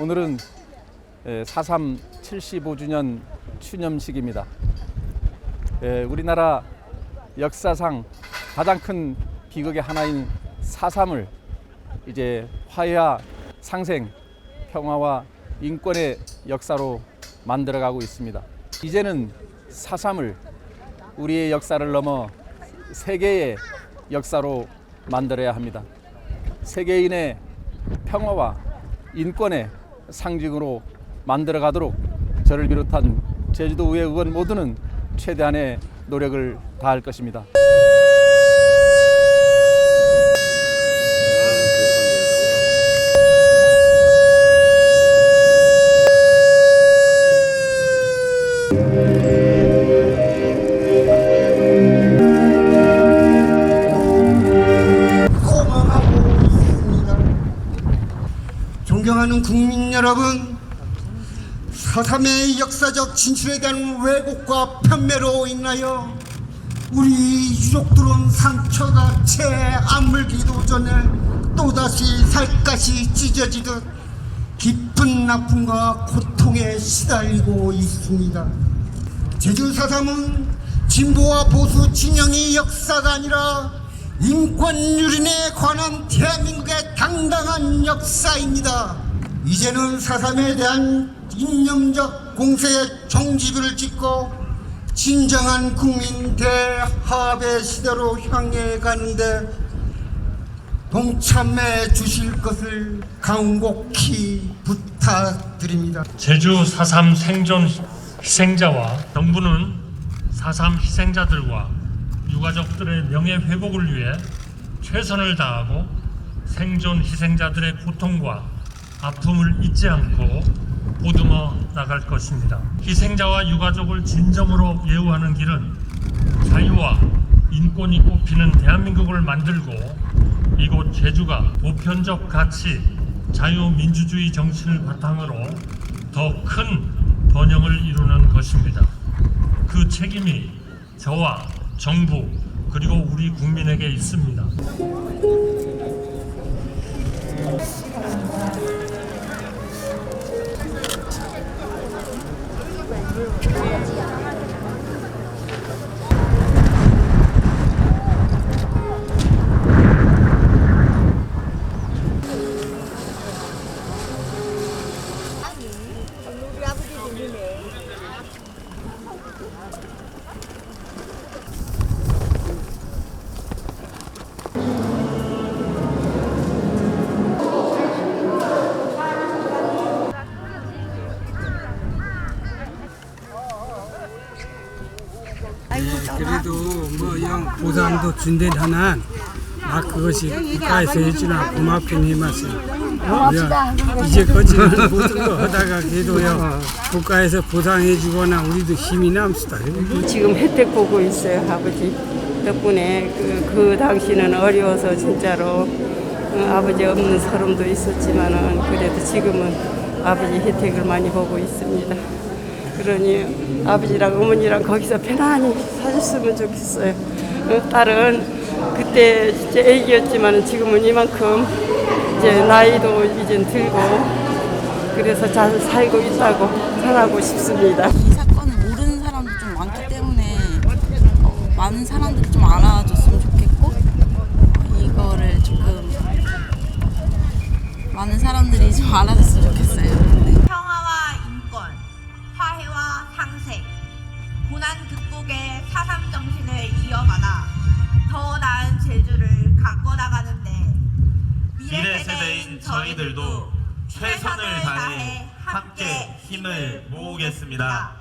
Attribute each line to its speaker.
Speaker 1: 오늘은 예, 4.3 75주년 추념식입니다. 예, 우리나라 역사상 가장 큰 비극의 하나인 4.3을 이제 화해와 상생, 평화와 인권의 역사로 만들어가고 있습니다. 이제는 4.3을 우리의 역사를 넘어 세계의 역사로 만들어야 합니다. 세계인의 평화와 인권의 상징으로 만들어 가도록 저를 비롯한 제주도의회 의원 모두는 최대한의 노력을 다할 것입니다.
Speaker 2: 존경하는 국민 여러분, 사삼의 역사적 진출에 대한 왜곡과 편매로 인하여 우리 유족들은 상처가 채 아물기도 전에 또다시 살갗이 찢어지듯 깊은 아픔과 고통에 시달리고 있습니다. 제주 사삼은 진보와 보수 진영의 역사가 아니라 인권 유린에 관한 대한민국의 당당한 역사입니다. 이제는 사삼에 대한 이념적 공세의 종지부를 찍고 진정한 국민 대화합의 시대로 향해 가는데 동참해 주실 것을 간곡히 부탁드립니다.
Speaker 3: 제주 4.3 생존 희생자와 정부는 4.3 희생자들과 유가족들의 명예 회복을 위해 최선을 다하고 생존 희생자들의 고통과 아픔을 잊지 않고 보듬어 나갈 것입니다. 희생자와 유가족을 진정으로 예우하는 길은 자유와 인권이 꽃피는 대한민국을 만들고 이곳 제주가 보편적 가치, 자유민주주의 정신을 바탕으로 더 큰 번영을 이루는 것입니다. 그 책임이 저와 정부 그리고 우리 국민에게 있습니다.
Speaker 4: 보상도 준대 하나 막 그것이 국가에서 해주나 고맙긴 해마시 이제 거지는 모든 거 하다가 그래도요 국가에서 보상해주거나 우리도 힘이 남수다.
Speaker 5: 지금 혜택 보고 있어요, 아버지. 덕분에. 그, 그 당시는 어려워서 진짜로 어, 아버지 없는 서름도 있었지만은 그래도 지금은 아버지 혜택을 많이 보고 있습니다. 그러니 아버지랑 어머니랑 거기서 편안히 사셨으면 좋겠어요. 어, 딸은 그때 진짜 애기였지만은 지금은 이만큼 이제 나이도 이제 들고 그래서 잘 살고 있다고 전하고 싶습니다.
Speaker 6: 이 사건을 모르는 사람도 좀 많기 때문에 어, 많은 사람들이 좀 알아줬으면 좋겠고 어, 이거를 조금 많은 사람들이 좀 알아줬으면 좋겠어요.
Speaker 7: 이어받아 더 나은 제주를 갖고 나가는데
Speaker 8: 미래 세대인 저희들도 최선을 다해 함께 힘을 모으겠습니다.